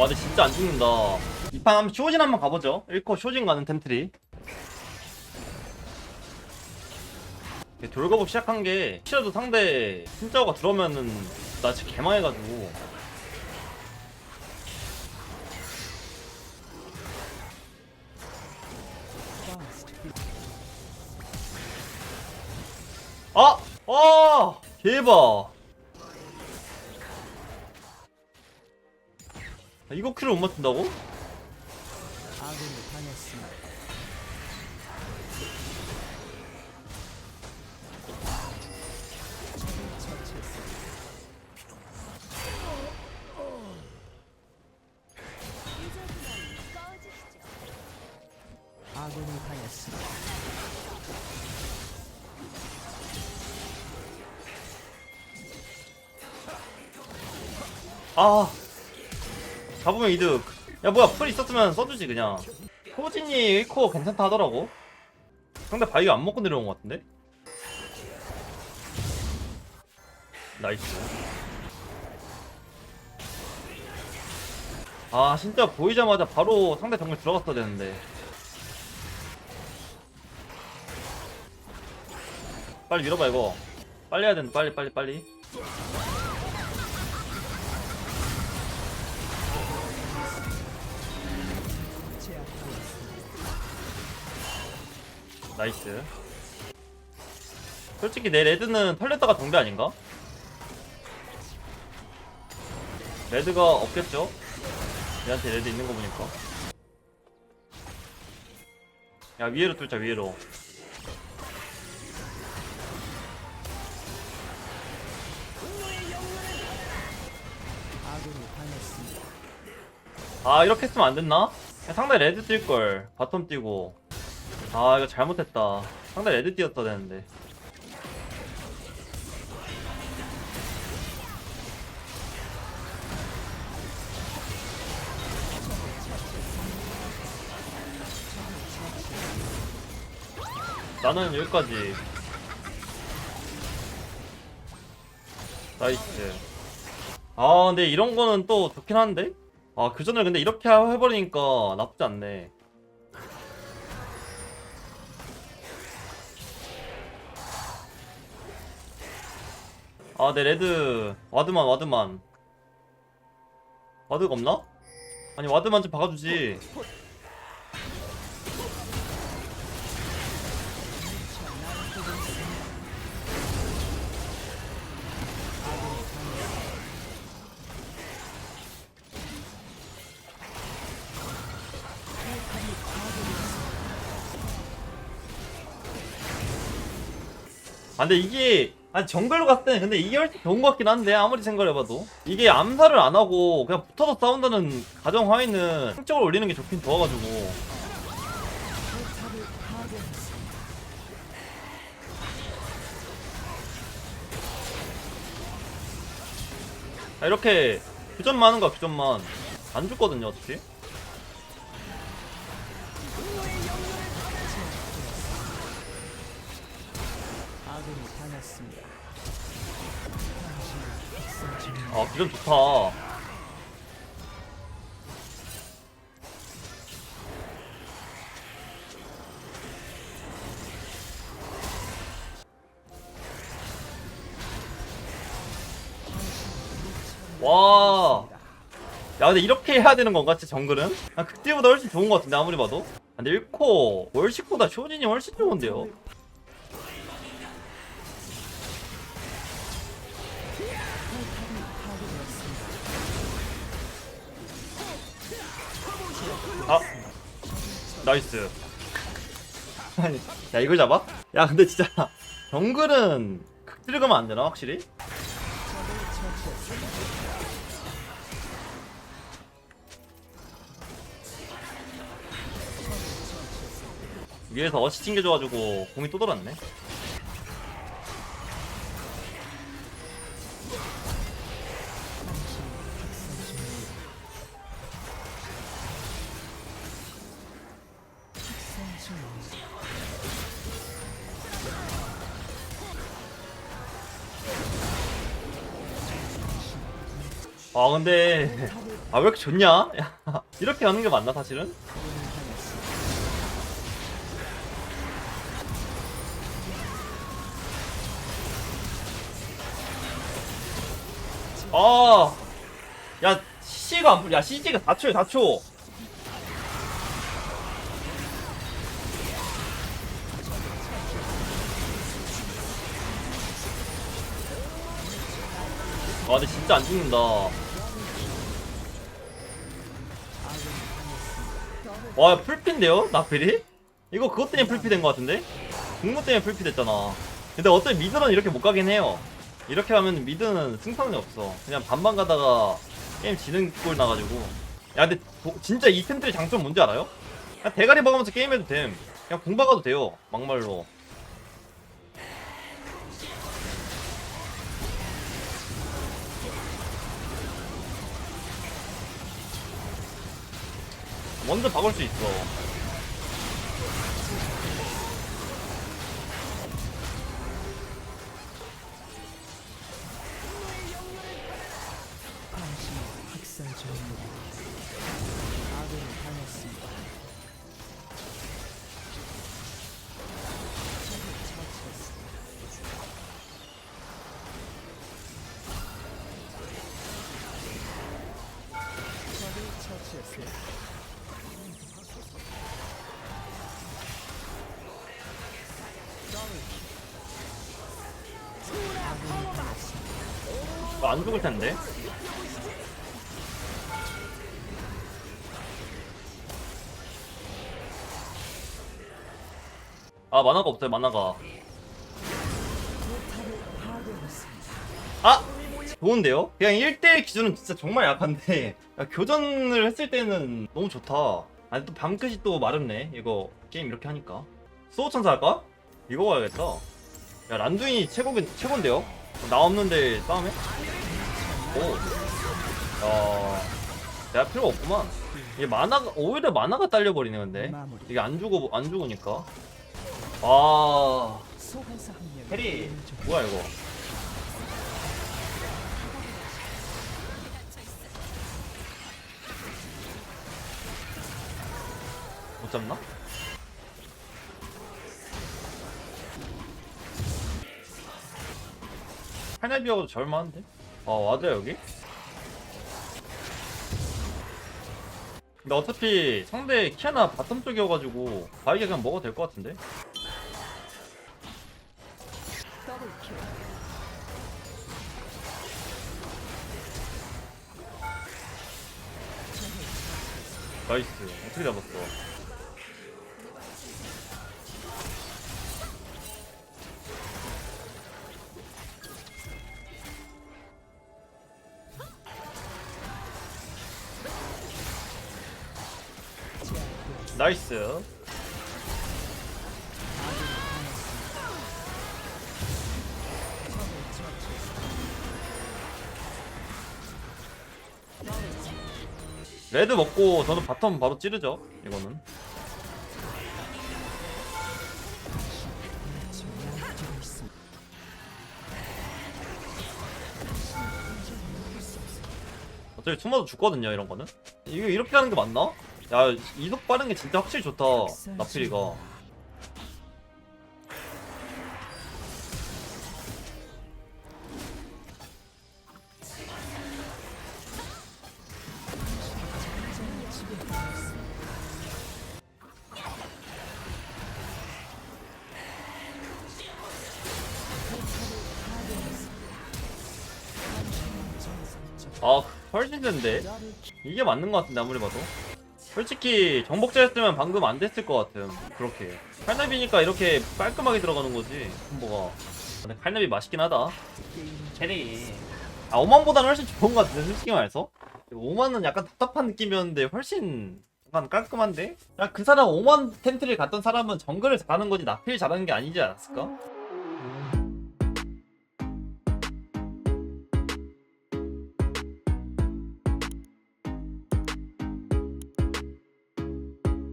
아 근데 진짜 안 죽는다 이 판 한번 쇼진 한번 가보죠 1코 쇼진 가는 템트리 돌거북 시작한 게 혹시라도 상대 신짜오가 들어오면은 나 진짜 개망해가지고 아! 아! 대박! 이거 킬을 못 맞춘다고? 아군이 당했습니다. 아 잡으면 이득. 야 뭐야 풀 있었으면 써주지 그냥. 호진이 1코어 괜찮다 하더라고. 상대 바이가 안 먹고 내려온 것 같은데? 나이스. 아 진짜 보이자마자 바로 상대 정글 들어갔어야 되는데. 빨리 밀어봐 이거. 빨리 해야 된다 빨리 빨리 빨리 나이스 솔직히 내 레드는 털렸다가 정배 아닌가? 레드가 없겠죠? 얘한테 레드 있는 거 보니까 야 위에로 뚫자 위에로. 아 이렇게 했으면 안 됐나? 야, 상대 레드 뛸걸 바텀 뛰고 아 이거 잘못했다. 상대 레드 뛰었어야 되는데. 나는 여기까지. 나이스. 아 근데 이런 거는 또 좋긴 한데? 아 그 전에 근데 이렇게 해버리니까 나쁘지 않네 아 내 레드. 와드만 와드만. 와드가 없나? 아니 와드만 좀 박아주지. 아 근데 이게 아니 정글로 갔을 때는 근데 이게 훨씬 좋은 것 같긴 한데 아무리 생각해봐도. 이게 암살을 안 하고 그냥 붙어서 싸운다는 가정 하에는 성적을 올리는 게 좋긴 좋아가지고. 아, 이렇게 교전만 하는 거야 교전만. 안 죽거든요 어차피 당했습니다. 아 교전 좋다 와. 야 근데 이렇게 해야 되는 건가 진짜 정글은? 아 그때보다 훨씬 좋은 것 같은데 아무리 봐도 아, 근데 1코 월식보다 쇼진이 훨씬 좋은데요 아 나이스 야 이걸 잡아? 야 근데 진짜 정글은 극딜 가면 안 되나 확실히? 위에서 어시 튕겨줘가지고 공이 또 돌았네 아 근데 아 왜 이렇게 좋냐? 야, 이렇게 하는 게 맞나 사실은? 아, 야 CC가 안 풀, 야 CC가 4초에 4초. 아 근데 진짜 안 죽는다. 와 풀피인데요? 나필이? 이거 그것 때문에 풀피 된 것 같은데? 공모 때문에 풀피 됐잖아. 근데 어차피 미드는 이렇게 못 가긴 해요. 이렇게 하면 미드는 승산이 없어. 그냥 반반 가다가 게임 지는 꼴 나가지고. 야 근데 도- 진짜 이 템들의 장점 뭔지 알아요? 그냥 대가리 박으면서 게임해도 됨. 그냥 공 박아도 돼요. 막말로. 먼저 박을 수 있어. 관심이 학살 중입니다. 안 죽을 텐데. 아 만화가 없어요 만화가. 아 좋은데요? 그냥 1대1 기준은 진짜 정말 약한데 야, 교전을 했을 때는 너무 좋다. 아니 또 방끝이 또 마렵네 이거 게임 이렇게 하니까. 수호천사 할까? 이거 가야겠다. 야 란두인이 최고긴 최고인데요? 나 없는데 싸움해? 오. 야, 내가 필요가 없구만. 이게 만화가 오히려 만화가 딸려버리네 근데. 이게 안 죽어 안 죽으니까. 아. 해리 뭐야 이거? 못 잡나? 팔날비하고도 절만한데? 아 와드야 여기? 근데 어차피 상대 키아나 바텀 쪽이어가지고 바이게 그냥 먹어도 될 것 같은데? 나이스 어떻게 잡았어 나이스. 레드 먹고 저는 바텀 바로 찌르죠 이거는. 어차피 투마도 죽거든요 이런 거는. 이거 이렇게 하는 게 맞나? 야 이속 빠른 게 진짜 확실히 좋다 나필이가. 아 훨씬 된데? 이게 맞는 것 같은데 아무리 봐도 솔직히 정복자였으면 방금 안 됐을 것 같음 그렇게. 칼나비니까 이렇게 깔끔하게 들어가는 거지 콤보가. 근데 칼나비 맛있긴 하다. 캐리 아 5만보다는 훨씬 좋은 것 같은데 솔직히 말해서. 5만은 약간 답답한 느낌이었는데 훨씬 약간 깔끔한데? 야, 그 사람 5만 텐트를 갔던 사람은 정글을 잘하는 거지 나필 잘하는 게 아니지 않았을까?